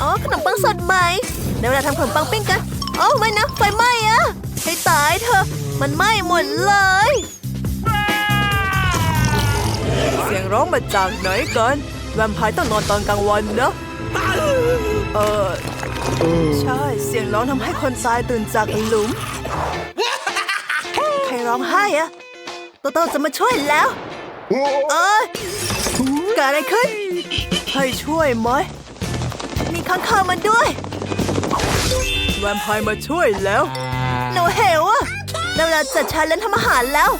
อ๋อขนมปังสดใหม่เดี๋ยวเวลาทำขนมปังปิ้งกันโอ้ไม่นะไฟไหม้อะให้ตายเถอะมันไหม้หมดเลย เสียงร้องมาจากไหนกันแวมไพร์ต้องนอนตอนกลางวันนะเออใช่เสียงร้องทำให้คนตายตื่นจากหลุม ใครร้องไห้อะโตโตจะมาช่วยแล้ว เอ้ยเกิดอะไรขึ้น ให้ช่วยไหมมี ข้างคาวมาด้วยแวมไพร์มาช่วยแล้ว หนูเหวอะได้เวลาจัดชาเลนจ์ทำอาหารแล้ว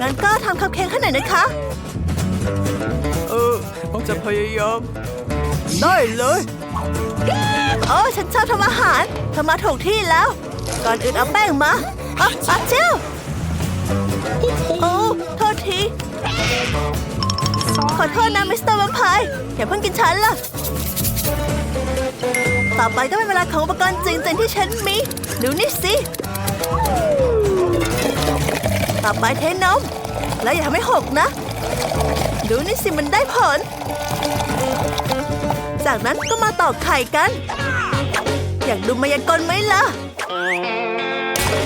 งั้นก็ทำคัพเค้กให้หน่อยนะคะ เออจะพยายาม ได้เลยโอ้ฉันชอบทำอาหารเธอมาถูกที่แล้ว ก่อนอื่นเอาแป้งมาอะอะเจ้าโอ้โทษที ขอโทษนะมิสเตอร์แวมไพร์อย่าเพิ่งกินฉันล่ะ ต่อไปก็เป็นเวลาของอุปกรณ์จริงๆที่ฉันมี ดูนี่สิ ต่อไปเทนมแล้วอย่าทำให้หกนะ ดูนี่สิมันได้ผล จากนั้นก็มาตอกไข่กัน อยากดูมายากลไหมล่ะ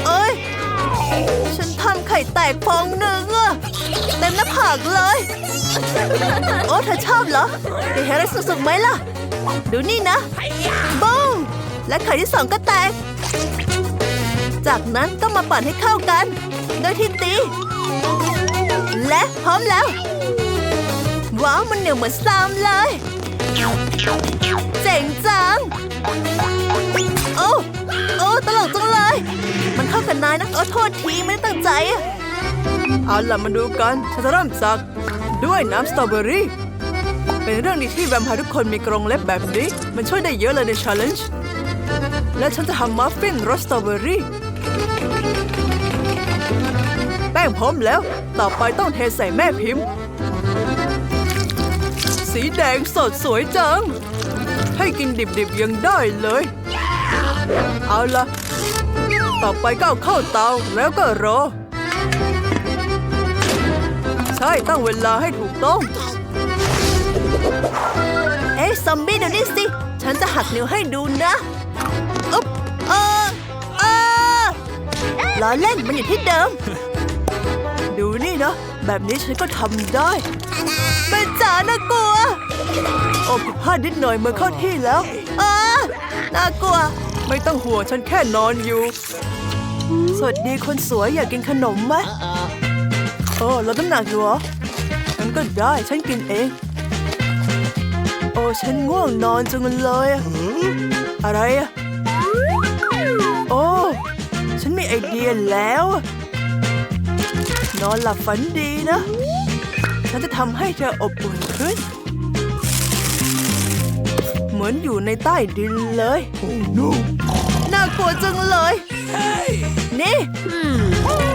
เอ้ย ฉันทำไข่แตกฟองหนึ่งอะเต็มหน้าผากเลย โอ้เธอชอบเหรออยากเห็นอะไรสุกๆไหมล่ะ ดูนี่นะบ้งและไข่ที่สองก็แตก จากนั้นก็มาปั่นให้เข้ากัน โดยที่ตี และพร้อมแล้ว ว้าว มันเหนียวเหมือนสลามเลย เจ๋งจัง โอ้โอ้ตลกจังเลย มันเข้ากับนายนะโอ้โทษที ไม่ได้ตั้งใจอะเอาล่ะมาดูกันฉันจะเริ่มจาก ด้วยน้ำสตรอเบอรี่ เป็นเรื่องดีที่แวมไพร์ทุกคนมีกรงเล็บแบบนี้ มันช่วยได้เยอะเลยในชาเลนจ์และฉันจะทำมัฟฟินรสสตรอเบอรี่ แป้งพร้อมแล้ว ต่อไปต้องเทใส่แม่พิมพ์ สีแดงสดสวยจัง ให้กินดิบๆยังได้เลย เอาละต่อไปก็เอาเข้าเตาแล้วก็รอ ใช่ตั้งเวลาให้ถูกต้อง เอ๊ะซอมบี้ดูนี่สิ ฉันจะหักนิ้วให้ดูนะอุ๊บเออเออล้อเล่นมันอยู่ที่เดิม ดูนี่นะ แบบนี้ฉันก็ทำได้เป็นจ๋าน่ากลัวโอ้ผิดพลาดนิดหน่อยเมื่อเข้าที่แล้วเอาน่ากลัว ไม่ต้องห่วงฉันแค่นอนอยู่ สวัสดีคนสวยอยากกินขนมไหม โอ้ลดน้ำหนักอยู่เหรองั้นก็ได้ฉันกินเอง โอ้ฉันง่วงนอนจังเลยอะอะไรอะโอ้ ฉันมีไอเดียแล้ว นอนหลับฝันดีนะ ฉันจะทำให้เธออบอุ่นขึ้น เหมือนอยู่ในใต้ดินเลยน่ากลัวจังเลย นี่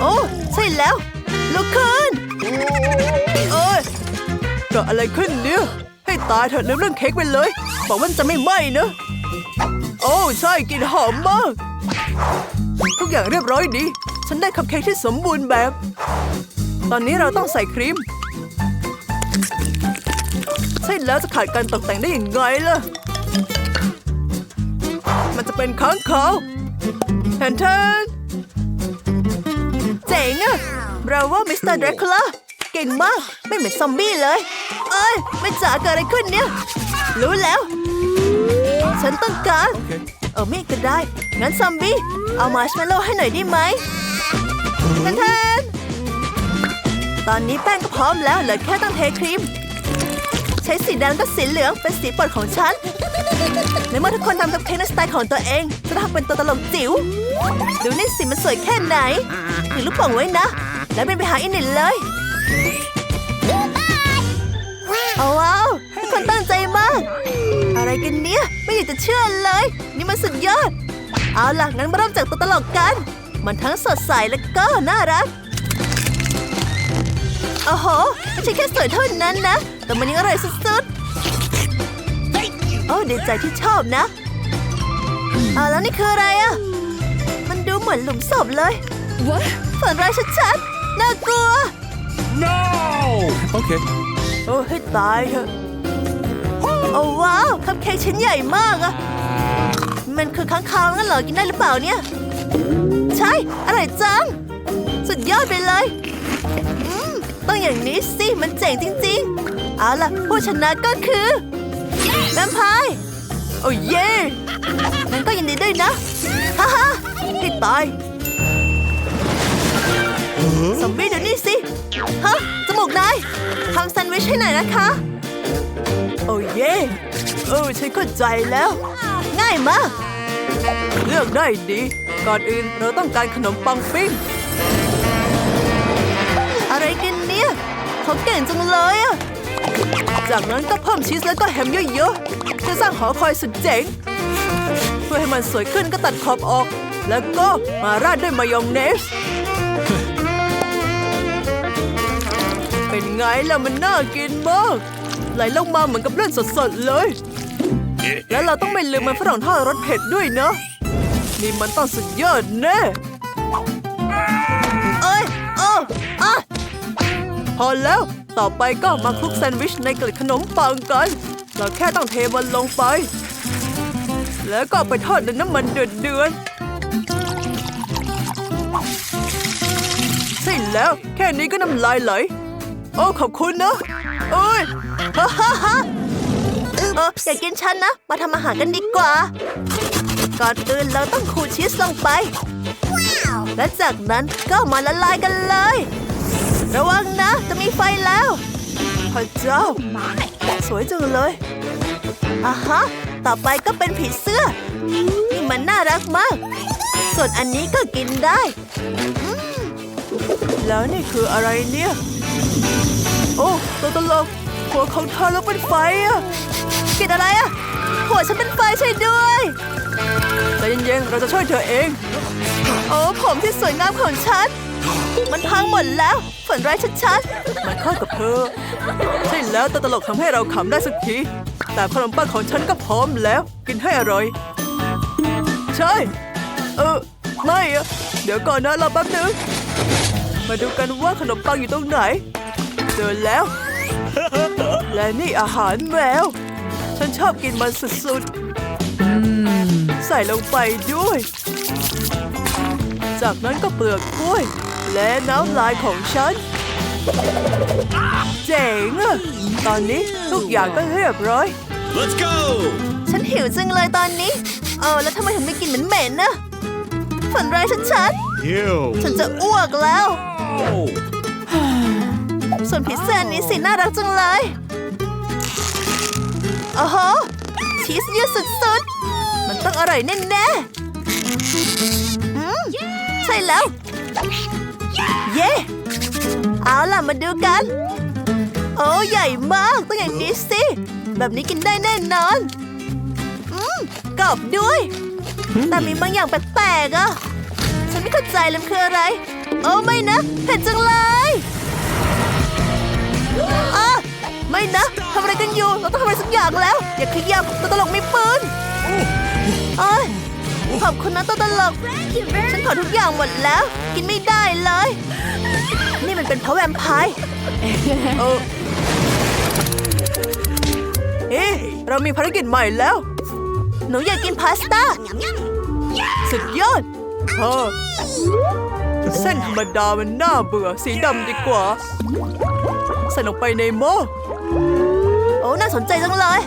โอ้ ใช่แล้ว ลุกขึ้นเอ้ยเกิดอะไรขึ้นเนี่ยให้ตายเถอะลืมเรื่องเค้กไปเลยบอกว่าจะไม่ไหม้นะ โอ้ใช่กลินหอมมาก ทุกอย่างเรียบร้อยดี ฉันได้คัพเค้กที่สมบูรณ์แบบ ตอนนี้เราต้องใส่ครีม ใช่แล้วจะขาดการตกแต่งได้อย่างไงล่ะ มันจะเป็นค้างคาวแทนแทนเจ๋งอะ เราว่ามิสเตอร์ดร c คูล่าเก่งมาก ไม่เหมือนซอมบี้เลย เอ้ย ไม่จ๋าเกิดอะไรขึ้นเนี่ย รู้แล้ว ฉันต้องการ เออไม่ก็ได้ งั้นซอมบี้ เอามาร์ชเมลโล่ให้หน่อยได้ไหมแทนแทนตอนนี้แป้งก็พร้อมแล้วเหลือแค่ต้องเทครีม ใช้สีแดงและก็สีเหลืองเป็นสีโปรดของฉันในเมื่อทุกคนทำกับเค้กในสไตล์ของตัวเองจะทำเป็นตัวตลกจิ๋ว ดูนี่สิมันสวยแค่ไหนถือลูกโป่งไว้นะ แล้วเป็นไปหาอินนิดเลยเอาว้าวทุกคนตั้งใจมาก อะไรกันเนี่ยไม่อยากจะเชื่อเลย นี่มันสุดยอด เอาล่ะงั้นมาเริ่มจากตัวตลกกัน มันทั้งสดใสและก็น่ารักโอ้โหไม่ใช่แค่สวยเท่านั้นนะ แต่มันยังอร่อยสุดๆโอ้ดีใจที่ชอบนะอ่าแล้วนี่คืออะไรอะมันดูเหมือนหลุมศพเลย What? ฝันร้ายชัดๆ น่ากลัว No! Okay. โอ้ให้ตายเถอะโอ้ว้าวคัพเค้กชิ้นใหญ่มากอะมันคือค้างคาวงั้นเหรอกินได้หรือเปล่าเนี่ย ใช่อร่อยจัง สุดยอดไปเลยอืมต้องอย่างนี้สิ มันเจ๋งจริง ๆ เอาล่ะ ผู้ชนะก็คือแวมไพร์โอ้เย่นั้นก็ยินดีด้วยนะ ฮ่าฮ่าให้ตาย ซอมบี้เดี๋ยวนี้สิฮะจมูกนายทำแซนด์วิชให้หน่อยนะคะ โอ้เย่เออฉันเข้าใจแล้ว ง่ายมาก เลือกได้ดี ก่อนอื่นเราต้องการขนมปังปิ้ง อะไรกันเนี่ยเขาเก่งจังเลยอะจากนั้นก็เพิ่มชีสแล้วก็แฮมเยอะๆจะสร้างหอคอยสุดเจ๋ง เพื่อให้มันสวยขึ้นก็ตัดขอบออก แล้วก็มาราดด้วยมายองเนส เป็นไงล่ะมันน่ากินมาก ไหลลงมาเหมือนกับเลือดสดๆเลย แล้วเราต้องไม่ลืมมันฝรั่งทอดรสเผ็ดด้วยเนะนี่มันต้องสุดยอดแน่เอ้ยเอออะพอแล้ว ต่อไปก็มาคลุกแซนด์วิชในกล็ดขนมปังกัน เราแค่ต้องเทมันลงไป แล้วก็ไปทอดในน้ำมันเดือดๆใช่แล้ว แค่นี้ก็น้ำลายไหล โอ้ขอบคุณนะโอ้ยฮ่าฮ่าฮ่าเอออย่ากินฉันนะ มาทำอาหารกันดีกว่า ก่อนอื่นเราต้องขูดชีสลงไป และจากนั้นก็มาละลายกันเลย ระวังนะ จะมีไฟแล้วพระเจ้าสวยจังเลยอะฮะ ต่อไปก็เป็นผีเสื้อ นี่มันน่ารักมาก ส่วนอันนี้ก็กินได้ แล้วนี่คืออะไรเนี่ย โอ้ตัวตลกหัวของเธอแล้วเป็นไฟอะกินอะไรอะหัวฉันเป็นไฟใช่ด้วยใจเย็นๆเราจะช่วยเธอเอง โอ้ผมที่สวยงามของฉัน มันพังหมดแล้ว ฝันร้ายชัดๆ มันเข้ากับเธอ ใช่แล้วตัวตลกทำให้เราขำได้สักที แต่ขนมปังของฉันก็พร้อมแล้ว กินให้อร่อย ใช่ เออ ไม่อะเดี๋ยวก่อนนะรอแป๊บนึง มาดูกันว่าขนมปังอยู่ตรงไหน เจอแล้ว และนี่อาหารแมว ฉันชอบกินมันสุดๆใส่ลงไปด้วย จากนั้นก็เปลือกกล้วย และน้ำลายของฉัน เจ๋งอะตอนนี้ทุกอย่างก็เรียบร้อย Let's go! ฉันหิวจังเลยตอนนี้ เออแล้วทำไมถึงไม่กินเหม็นๆนะฝันร้ายชัด Ew. ๆ ฉันจะอ้วกแล้ว ส่วนพิซซ่านี้สิน่ารักจังเลยโอ้โหชีสเยอะสุดๆ มันต้องอร่อยแน่ๆใช่แล้ว เย้ เอาล่ะมาดูกัน โอ้ใหญ่มากต้องอย่างนี้สิ แบบนี้กินได้แน่นอน อืมกรอบด้วย แต่มีบางอย่างแปลกๆอะ ฉันไม่เข้าใจเลยมันคืออะไร โอ้ไม่นะเผ็ดจังเลยอะไม่นะทำอะไรกันอยู่ เราต้องทำอะไรสักอย่างแล้ว อย่าขยับตัวตลกมีปืนเอ้ยขอบคุณนะตัวตลก ฉันขอทุกอย่างหมดแล้ว กินไม่ได้เลย นี่มันเป็นเพราะแวมไพร์เออเอ๊ะเรามีภารกิจใหม่แล้ว หนูอยากกินพาสต้า สุดยอด เออเส้นธรรมดามันน่าเบื่อสีดำดีกว่าใส่ลงไปในหม้อโอ้น่าสนใจจังเลย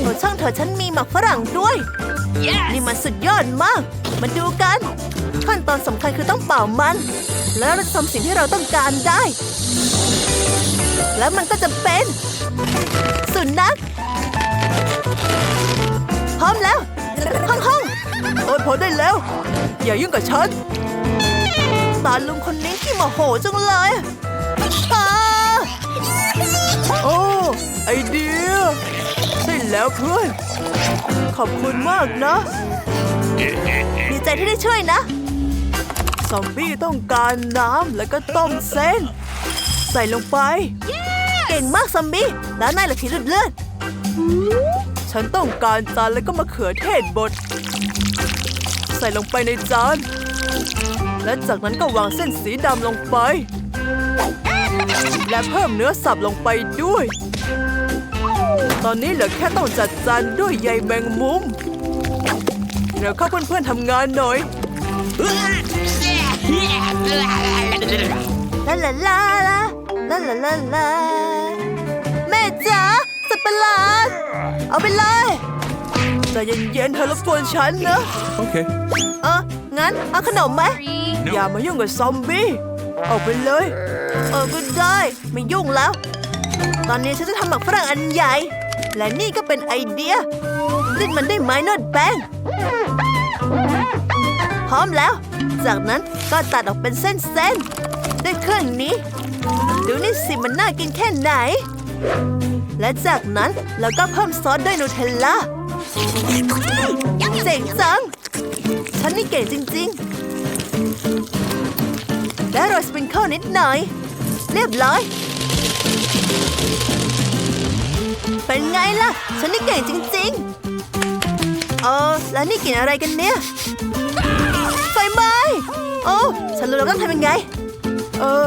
โอ้ช่างเถอะฉันมีหมักฝรั่งด้วย นี่มันสุดยอดมาก มาดูกัน ขั้นตอนสำคัญคือต้องเป่ามัน แล้วเราจะทำสิ่งที่เราต้องการได้ แล้วมันก็จะเป็น สุนัขพร้อมแล้วห้องห้องโอ้ยพอได้แล้ว อย่ายุ่งกับฉัน ตาลุงคนนี้ที่โมโหจังเลยอาโอ้ ไอเดีย ใช่แล้วเพื่อน ขอบคุณมากนะ ดีใจที่ได้ช่วยนะ ซอมบี้ต้องการน้ำแล้วก็ต้มเส้น ใส่ลงไป เก่งมากซอมบี้ แล้วนายล่ะผีเลือดเลือดฉันต้องการจานแล้วก็มะเขือเทศบด ใส่ลงไปในจาน และจากนั้นก็วางเส้นสีดำลงไป และเพิ่มเนื้อสับลงไปด้วย ตอนนี้เหลือแค่ต้องจัดจานด้วยใยแมงมุม เดี๋วเข้าเพื่อนๆทำงานหน่อยลาลาลาลาลาลาลาแม่จ๋าสัตว์ประหลาดเอาไปเลย ใจเย็นๆเธอรบกวนฉันนะ Okay. เอองั้นเอาขนมไหม อย่ามายุ่งกับซอมบี้ ออกไปเลย เออก็ได้ ไม่ยุ่งแล้ว ตอนนี้ฉันจะทำหมักฝรั่งอันใหญ่ และนี่ก็เป็นไอเดียรีดมันด้วยไม้นวดแป้ง พร้อมแล้ว จากนั้นก็ตัดออกเป็นเส้นๆ ด้วยเครื่องนี้ ดูนี่สิมันน่ากินแค่ไหน และจากนั้นเราก็เพิ่มซอสด้วยนูเทลล่า เจ๋งจัง ฉันนี่เก่งจริง ๆ และโรยสปริงเกิลนิดหน่อย เรียบร้อย เป็นไงล่ะ ฉันนี่เก่งจริงๆเออแล้วนี่กินอะไรกันเนี่ย ไฟไหม้โอ้ฉันรู้แล้วต้องทำยังไง เออ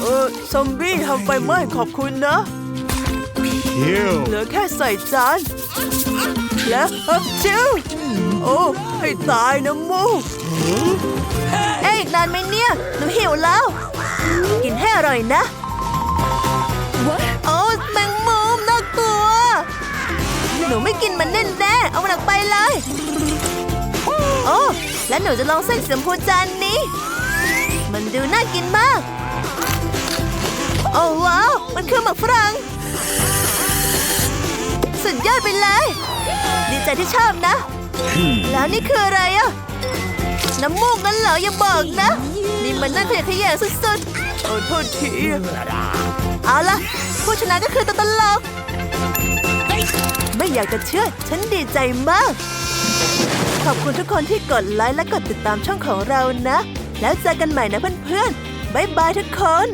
เออ ซอมบี้ทำไฟไหม้ขอบคุณนะ เหลือแค่ใส่จาน แล้วฮับชิวโอ้ให้ตายนะมูกเอ้ยอีกนานไหมเนี่ย หนูหิวแล้ว กินให้อร่อยนะโอ้แมงมุมน่ากลัว หนูไม่กินมันแน่ๆเอามันออกไปเลย โอ้ แล้วหนูจะลองเส้นสีชมพูจานนี้ มันดูน่ากินมาก โอ้ว้าว มันคือหมักฝรั่งสุดยอดไปเลย ดีใจที่ชอบนะ แล้วนี่คืออะไรอะ น้ำมูกงั้นเหรออย่าบอกนะ นี่มันน่าขยะแขยงสุดๆโอ้โทษที เอาละผู้ชนะก็คือตัวตลกไม่อยากจะเชื่อ ฉันดีใจมาก ขอบคุณทุกคนที่กดไลค์และกดติดตามช่องของเรานะ แล้วเจอกันใหม่นะเพื่อนๆ บ๊ายบายทุกคน